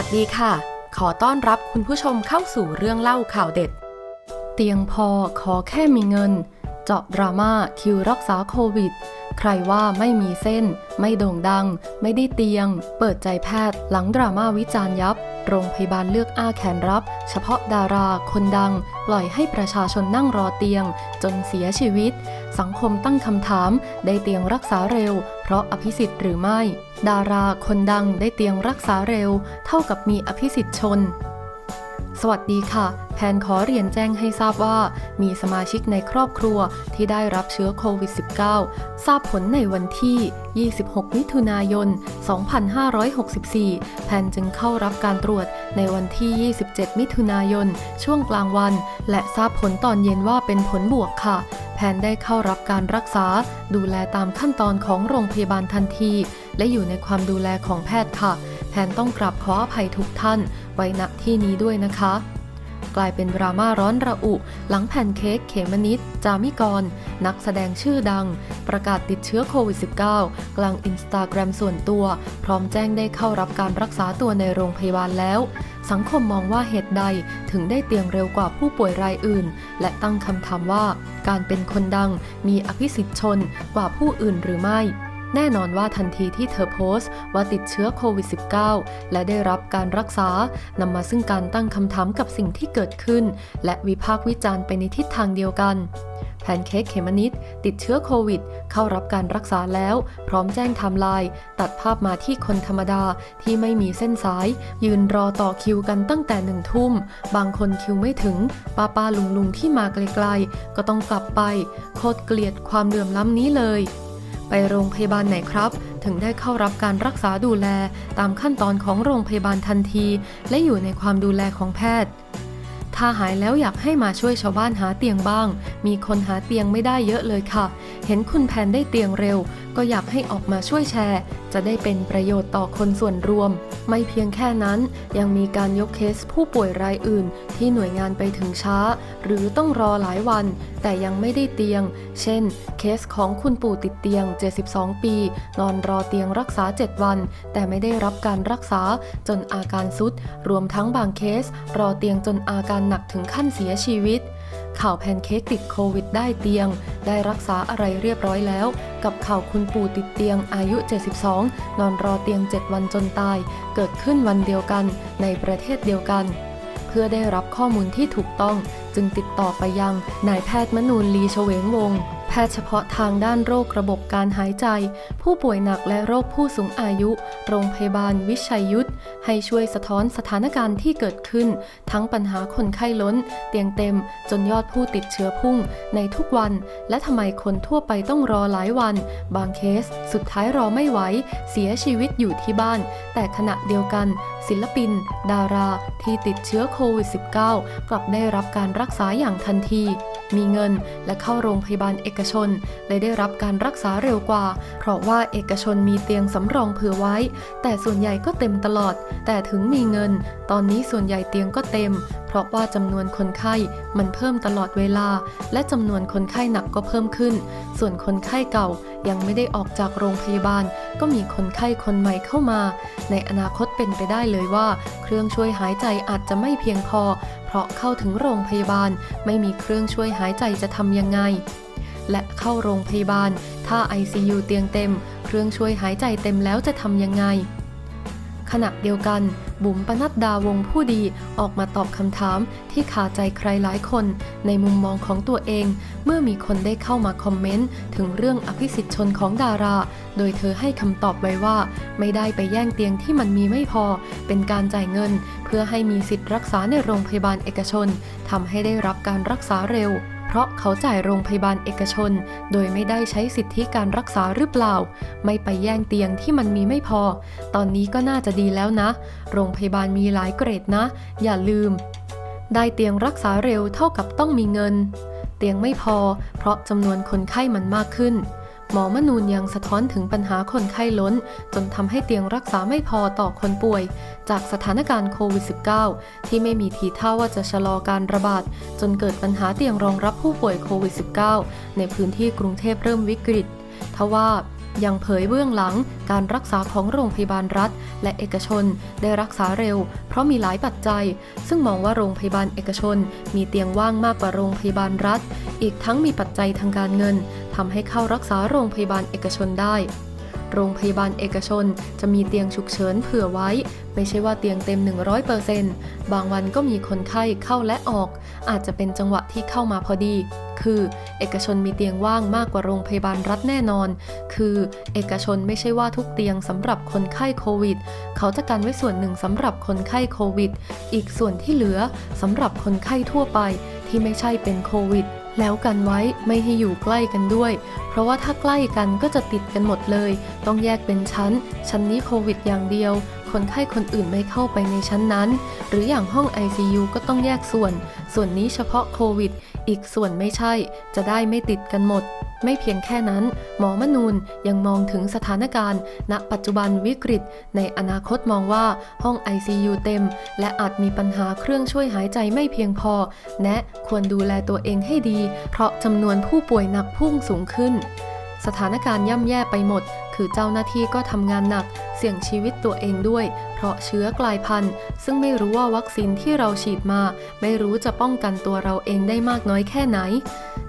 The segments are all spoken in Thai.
วัสดีค่ะ ขอต้อนรับคุณผู้ชมเข้าสู่เรื่องเล่าข่าวเด็ด เตียงพอขอแค่มีเงิน เจาะดราม่าคิวรักษาโควิด ใครว่าไม่มีเส้น ไม่โด่งดัง ไม่ได้เตียง เปิดใจแพทย์หลังดราม่าวิจารณ์ยับ โรงพยาบาลเลือกอ้าแขนรับ เฉพาะดาราคนดัง ปล่อยให้ประชาชนนั่งรอเตียง จนเสียชีวิต สังคมตั้งคำถาม ได้เตียงรักษาเร็ว เพราะอภิสิทธิ์หรือไม่ ดาราคนดังได้เตียงรักษาเร็ว เท่ากับมีอภิสิทธิ์ชน สวัสดีค่ะ แพนขอเรียนแจ้งให้ทราบว่า มีสมาชิกในครอบครัวที่ได้รับเชื้อโควิด -19 ทราบผลในวันที่ 26 มิถุนายน 2564 แพนจึงเข้ารับการตรวจในวันที่ 27 มิถุนายน ช่วงกลางวัน และทราบผลตอนเย็นว่าเป็นผลบวกค่ะ แพนได้เข้ารับการรักษา ดูแลตามขั้นตอนของโรงพยาบาลทันที และอยู่ในความดูแลของแพทย์ค่ะ แพนต้องกราบขออภัยทุกท่าน ไว้ณที่นี้ด้วยนะคะ กลายเป็นดราม่าร้อนระอุ หลังแผ่นเค้กเขมนิดจามิกร นักแสดงชื่อดัง ประกาศติดเชื้อโควิด -19 กลางอินสตาแกรมส่วนตัว พร้อมแจ้งได้เข้ารับการรักษาตัวในโรงพยาบาลแล้ว สังคมมองว่าเหตุใดถึงได้เตียงเร็วกว่าผู้ป่วยรายอื่น และตั้งคำถามว่า การเป็นคนดังมีอภิสิทธิ์ชนกว่าผู้อื่นหรือไม่ แน่นอนว่าทันทีที่เธอโพสต์ ว่าติดเชื้อโควิด -19 และได้รับการรักษานำมาซึ่งการตั้งคำถามกับสิ่งที่เกิดขึ้น และวิพากษ์วิจารณ์ไปในทิศทางเดียวกันแพนเค้กเขมนิดติดเชื้อโควิด เข้ารับการรักษาแล้ว พร้อมแจ้งไทม์ไลน์ตัดภาพมาที่คนธรรมดาที่ไม่มีเส้นสาย ยืนรอต่อคิวกันตั้งแต่หนึ่งทุ่ม บางคนคิวไม่ถึง ป้าป้าลุงลุงที่มาไกลๆ ก็ต้องกลับไป โคตรเกลียดความเหลื่อมล้ำนี้เลย ไปโรงพยาบาลไหนครับ ถึงได้เข้ารับการรักษาดูแลตามขั้นตอนของโรงพยาบาลทันที และอยู่ในความดูแลของแพทย์ ถ้าหายแล้วอยากให้มาช่วยชาวบ้านหาเตียงบ้าง มีคนหาเตียงไม่ได้เยอะเลยค่ะ เห็นคุณแพนได้เตียงเร็ว ก็อยากให้ออกมาช่วยแชร์ จะได้เป็นประโยชน์ต่อคนส่วนรวม ไม่เพียงแค่นั้น ยังมีการยกเคสผู้ป่วยรายอื่น ที่หน่วยงานไปถึงช้า หรือต้องรอหลายวัน แต่ยังไม่ได้เตียง เช่น เคสของคุณปู่ติดเตียง 72 ปี นอนรอเตียงรักษา 7 วัน แต่ไม่ได้รับการรักษาจนอาการสุด รวมทั้งบางเคส รอเตียงจนอาการหนักถึงขั้นเสียชีวิต ข่าวแพนเค้กติดโควิดได้เตียง ได้รักษาอะไรเรียบร้อยแล้ว กับข่าวคุณปู่ติดเตียงอายุ 72 นอนรอเตียง 7 วันจนตาย เกิดขึ้นวันเดียวกันในประเทศเดียวกัน เพื่อได้รับข้อมูลที่ถูกต้องจึงติดต่อไปยังนายแพทย์มนูลลีเฉวงวงศ์ ทย์เฉพาะทางด้านโรคระบบการหายใจ ผู้ป่วยหนักและโรคผู้สูงอายุ โรงพยาบาลวิชัยยุทธให้ช่วยสะท้อนสถานการณ์ที่เกิดขึ้น ทั้งปัญหาคนไข้ล้น เตียงเต็ม จนยอดผู้ติดเชื้อพุ่ง ในทุกวัน และทำไมคนทั่วไปต้องรอหลายวัน บางเคส สุดท้ายรอไม่ไหว เสียชีวิตอยู่ที่บ้าน แต่ขณะเดียวกัน ศิลปิน ดาราที่ติดเชื้อโควิด -19 กลับได้รับการรักษาอย่างทันที มีเงินและเข้าโรงพยาบาลเอกชนเลยได้รับการรักษาเร็วกว่า เพราะว่าเอกชนมีเตียงสำรองเผื่อไว้ แต่ส่วนใหญ่ก็เต็มตลอด แต่ถึงมีเงิน ตอนนี้ส่วนใหญ่เตียงก็เต็ม เพราะว่าจำนวนคนไข้มันเพิ่มตลอดเวลา และจำนวนคนไข้หนักก็เพิ่มขึ้น ส่วนคนไข้เก่ายังไม่ได้ออกจากโรงพยาบาล ก็มีคนไข้คนใหม่เข้ามา ในอนาคตเป็นไปได้เลยว่า เครื่องช่วยหายใจอาจจะไม่เพียงพอ เพราะเข้าถึงโรงพยาบาล ไม่มีเครื่องช่วยหายใจจะทำยังไง และเข้าโรงพยาบาล ถ้า ICU เตียงเต็ม เครื่องช่วยหายใจเต็มแล้วจะทำยังไง ขณะเดียวกัน บุ๋มปนัดดาวงผู้ดีออกมาตอบคำถามที่คาใจใครหลายคน ในมุมมองของตัวเอง เมื่อมีคนได้เข้ามาคอมเมนต์ ถึงเรื่องอภิสิทธิ์ชนของดารา โดยเธอให้คำตอบไว้ว่า ไม่ได้ไปแย่งเตียงที่มันมีไม่พอ เป็นการจ่ายเงิน เพื่อให้มีสิทธิ์รักษาในโรงพยาบาลเอกชนทำให้ได้รับการรักษาเร็ว เพราะเขาจ่ายโรงพยาบาลเอกชน โดยไม่ได้ใช้สิทธิการรักษาหรือเปล่า ไม่ไปแย่งเตียงที่มันมีไม่พอ ตอนนี้ก็น่าจะดีแล้วนะ โรงพยาบาลมีหลายเกรดนะ อย่าลืม ได้เตียงรักษาเร็วเท่ากับต้องมีเงิน เตียงไม่พอ เพราะจำนวนคนไข้มันมากขึ้น หมอมนูนยังสะท้อนถึงปัญหาคนไข้ล้น จนทำให้เตียงรักษาไม่พอต่อคนป่วย จากสถานการณ์โควิด -19 ที่ไม่มีทีท่าว่าจะชะลอการระบาด จนเกิดปัญหาเตียงรองรับผู้ป่วยโควิด -19 ในพื้นที่กรุงเทพเริ่มวิกฤตทว่า ยังเผยเบื้องหลังการรักษาของโรงพยาบาลรัฐ และเอกชนได้รักษาเร็ว เพราะมีหลายปัจจัย ซึ่งมองว่าโรงพยาบาลเอกชน มีเตียงว่างมากกว่าโรงพยาบาลรัฐ อีกทั้งมีปัจจัยทางการเงินทำให้เข้ารักษาโรงพยาบาลเอกชนได้ โรงพยาบาลเอกชน จะมีเตียงฉุกเฉินเผื่อไว้ ไม่ใช่ว่าเตียงเต็ม 100%บางวันก็มีคนไข้เข้าและออก อาจจะเป็นจังหวะที่เข้ามาพอดี คือ เอกชนมีเตียงว่างมากกว่าโรงพยาบาลรัฐแน่นอน คือ เอกชนไม่ใช่ว่าทุกเตียงสำหรับคนไข้โควิด เขาจะกันไว้ส่วนหนึ่งสำหรับคนไข้โควิด อีกส่วนที่เหลือสำหรับคนไข้ทั่วไปที่ไม่ใช่เป็นโควิด แล้วกันไว้ไม่ให้อยู่ใกล้กันด้วย เพราะว่าถ้าใกล้กันก็จะติดกันหมดเลย ต้องแยกเป็นชั้น ชั้นนี้โควิดอย่างเดียว คนไข้คนอื่นไม่เข้าไปในชั้นนั้น หรืออย่างห้อง ICU ก็ต้องแยกส่วน ส่วนนี้เฉพาะโควิด อีกส่วนไม่ใช่ จะได้ไม่ติดกันหมด ไม่เพียงแค่นั้น หมอมนูนยังมองถึงสถานการณ์ ณ ปัจจุบันวิกฤต ในอนาคตมองว่าห้อง ICU เต็ม และอาจมีปัญหาเครื่องช่วยหายใจไม่เพียงพอแนะควรดูแลตัวเองให้ดี เพราะจำนวนผู้ป่วยหนักพุ่งสูงขึ้น สถานการณ์ย่ำแย่ไปหมด คือเจ้าหน้าที่ก็ทำงานหนัก เสี่ยงชีวิตตัวเองด้วย เพราะเชื้อกลายพันธุ์ ซึ่งไม่รู้ว่าวัคซีนที่เราฉีดมา ไม่รู้จะป้องกันตัวเราเองได้มากน้อยแค่ไหน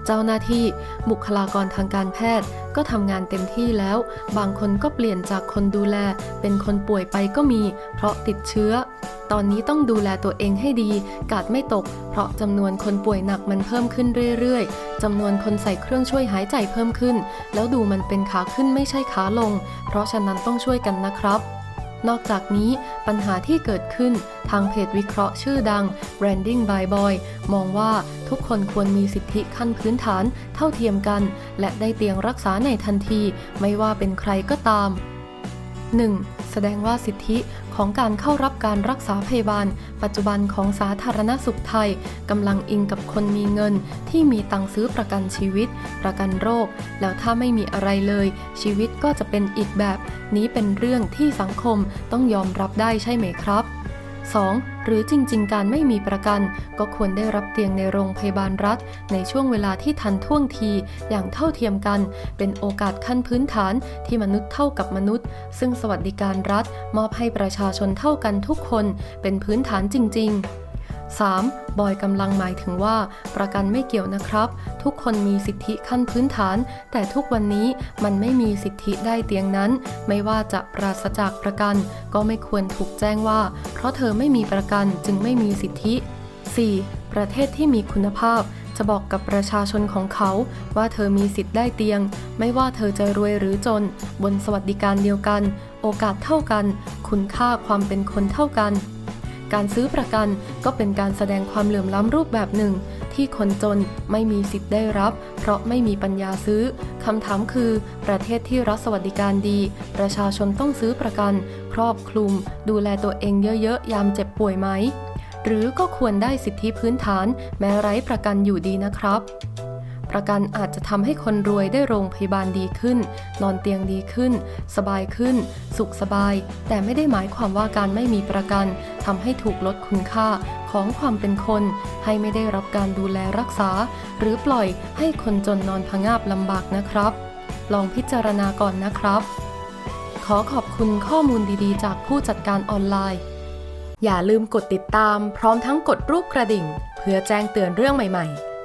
เจ้าหน้าที่บุคลากรทางการแพทย์ก็ทำงานเต็มที่แล้ว บางคนก็เปลี่ยนจากคนดูแล เป็นคนป่วยไปก็มี เพราะติดเชื้อ ตอนนี้ต้องดูแลตัวเองให้ดี กาดไม่ตก เพราะจำนวนคนป่วยหนักมันเพิ่มขึ้นเรื่อยๆจำนวนคนใส่เครื่องช่วยหายใจเพิ่มขึ้น แล้วดูมันเป็นขาขึ้นไม่ใช่ขาลง เพราะฉะนั้นต้องช่วยกันนะครับ นอกจากนี้ปัญหาที่เกิดขึ้นทางเพจวิเคราะห์ชื่อดัง Branding by Boy มองว่าทุกคนควรมีสิทธิขั้นพื้นฐานเท่าเทียมกัน และได้เตียงรักษาในทันที ไม่ว่าเป็นใครก็ตาม 1. แสดงว่าสิทธิ ของการเข้ารับการรักษาพยาบาล ปัจจุบันของสาธารณสุขไทยกำลังอิงกับคนมีเงินที่มีตังซื้อประกันชีวิต ประกันโรค แล้วถ้าไม่มีอะไรเลย ชีวิตก็จะเป็นอีกแบบ นี้เป็นเรื่องที่สังคมต้องยอมรับได้ใช่ไหมครับ 2. หรือจริง ๆ การไม่มีประกัน ก็ควรได้รับเตียงในโรงพยาบาลรัฐ ในช่วงเวลาที่ทันท่วงทีอย่างเท่าเทียมกัน เป็นโอกาสขั้นพื้นฐานที่มนุษย์เท่ากับมนุษย์ ซึ่งสวัสดิการรัฐ มอบให้ประชาชนเท่ากันทุกคน เป็นพื้นฐานจริง ๆ 3. บอยกำลังหมายถึงว่า ประกันไม่เกี่ยวนะครับ ทุกคนมีสิทธิขั้นพื้นฐาน แต่ทุกวันนี้มันไม่มีสิทธิได้เตียงนั้น ไม่ว่าจะปราศจากประกัน ก็ไม่ควรถูกแจ้งว่า เพราะเธอไม่มีประกันจึงไม่มีสิทธิ 4. ประเทศที่มีคุณภาพจะบอกกับประชาชนของเขาว่าเธอมีสิทธิ์ได้เตียง ไม่ว่าเธอจะรวยหรือจน บนสวัสดิการเดียวกัน โอกาสเท่ากัน คุณค่าความเป็นคนเท่ากัน การซื้อประกันก็เป็นการแสดงความเหลื่อมล้ำรูปแบบหนึ่ง ที่คนจนไม่มีสิทธิ์ได้รับ เพราะไม่มีปัญญาซื้อคำถามคือ ประเทศที่รัฐสวัสดิการดี ประชาชนต้องซื้อประกัน ครอบคลุม ดูแลตัวเองเยอะๆ ยามเจ็บป่วยไหม หรือก็ควรได้สิทธิพื้นฐาน แม้ไร้ประกันอยู่ดีนะครับ ประกันอาจจะทำให้คนรวยได้โรงพยาบาลดีขึ้น นอนเตียงดีขึ้น สบายขึ้น สุขสบาย แต่ไม่ได้หมายความว่าการไม่มีประกันทำให้ถูกลดคุณค่าของความเป็นคน ให้ไม่ได้รับการดูแลรักษา หรือปล่อยให้คนจนนอนพงาบลำบากนะครับ ลองพิจารณาก่อนนะครับ ขอขอบคุณข้อมูลดีๆ จากผู้จัดการออนไลน์ อย่าลืมกดติดตาม พร้อมทั้งกดรูปกระดิ่ง เพื่อแจ้งเตือนเรื่องใหม่ ๆ